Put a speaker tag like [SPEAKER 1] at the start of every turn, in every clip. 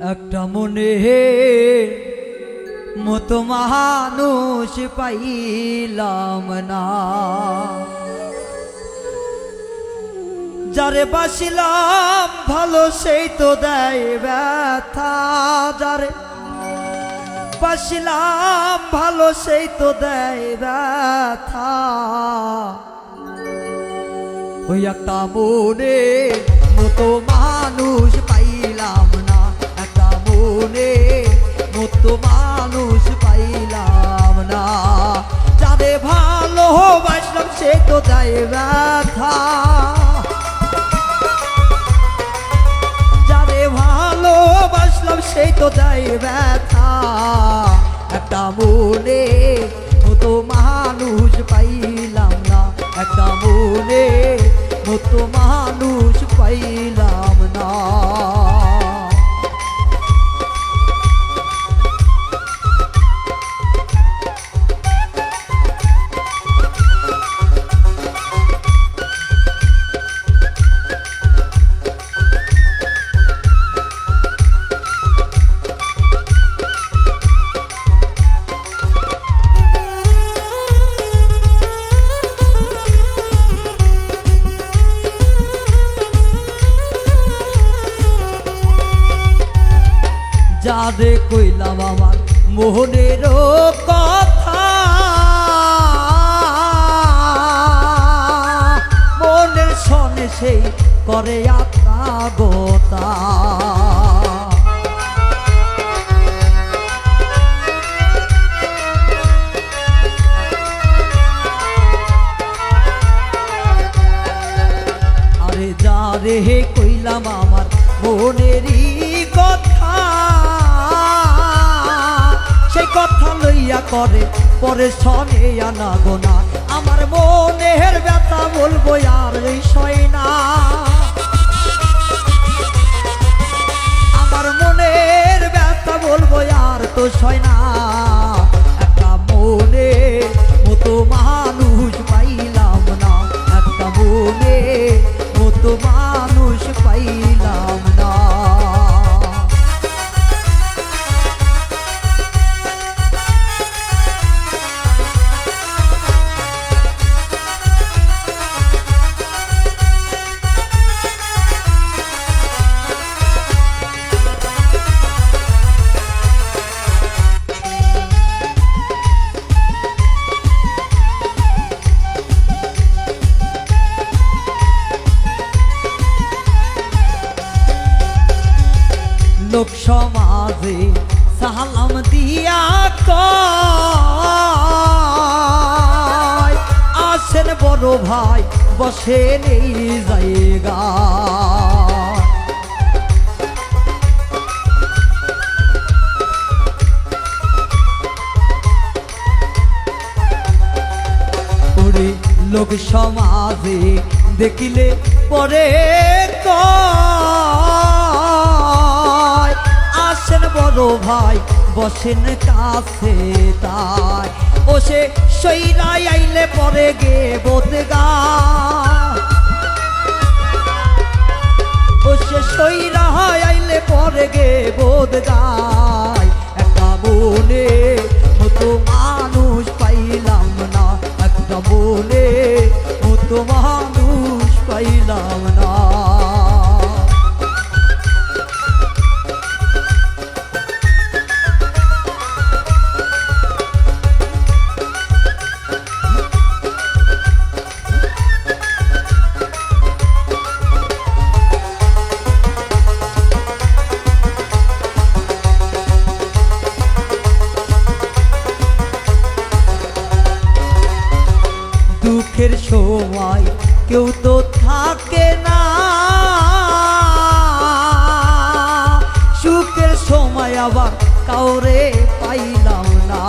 [SPEAKER 1] একটা মনে মতো মানুষ পাইলাম না। যারে বাসিলাম ভালো, সেই তো দেয় ব্যথা। যারে বাসিলাম ভালো, সেই তো দেয় ব্যথা। ওই একটা মনে মতো মানুষ মনে মতো মানুষ পাইলাম না। যারে ভালোবাসলাম সে তো দেয় ব্যথা। যারে ভালোবাসলাম সেই তো দেয় ব্যথা। একটা মনে মতো মানুষ পাইলাম না। একটা মনে মতো মানুষ পাইলাম না। যারে কইলাম আমার মোহনের কথা। মনের সনে সেই করে আত্মা গোতা করে পরে সনে আনা গোনা। আমার মনের ব্যথা বলব আর এই সয় না। আমার মনের ব্যথা বলব আর তো সয় না। লোক সমাজে সালাম দিয়া আসেন বড় ভাই বসেন এই জায়গা লোক সমাজে দেখিলে পরে কয়, বড় ভাই বসেন কাছে তাই। ও সে সৈরাই আইলে পরে গে বোধগা ও সে সৈরা আইলে পরে গে বোধ গায় একটা মনে মতো মানুষ পাইলাম না, একটা মনে মতো মানুষ পাইলাম না সময় কেউ তো থাকে না। সুখের সময় আবার কাউরে পাইলাম না।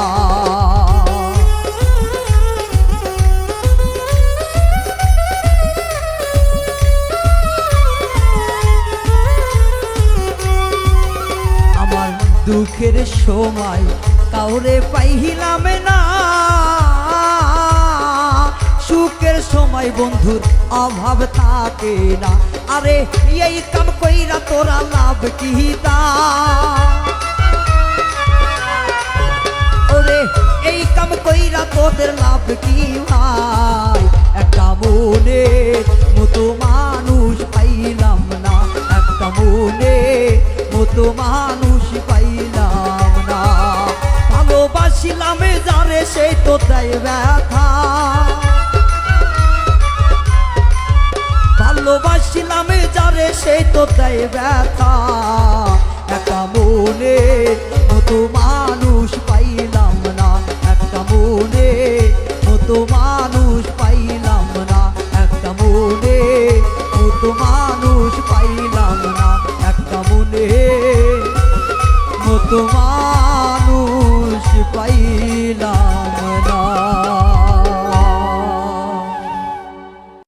[SPEAKER 1] আমার দুঃখের সময় কাউরে পাইলাম না। সুখের সময় বন্ধুর অভাব থাকে না। আরে, এই কাম কইরা তোরা লাভ কি ওরে, এই কাম কইরা তোদের লাভ কি ভাই? একটা মনে মতো মানুষ পাইলাম না। একটা মনে মতো মানুষ পাইলাম না। ভালোবাসিলাম যারে সেই তো তাই ব্যথা। দেয় ব্যথা, একটা মনে মতো মানুষ পাইলাম না, একটা মনে মতো মানুষ পাইলাম না, একটা মনে মতো মানুষ পাইলাম না, একটা মনে মতো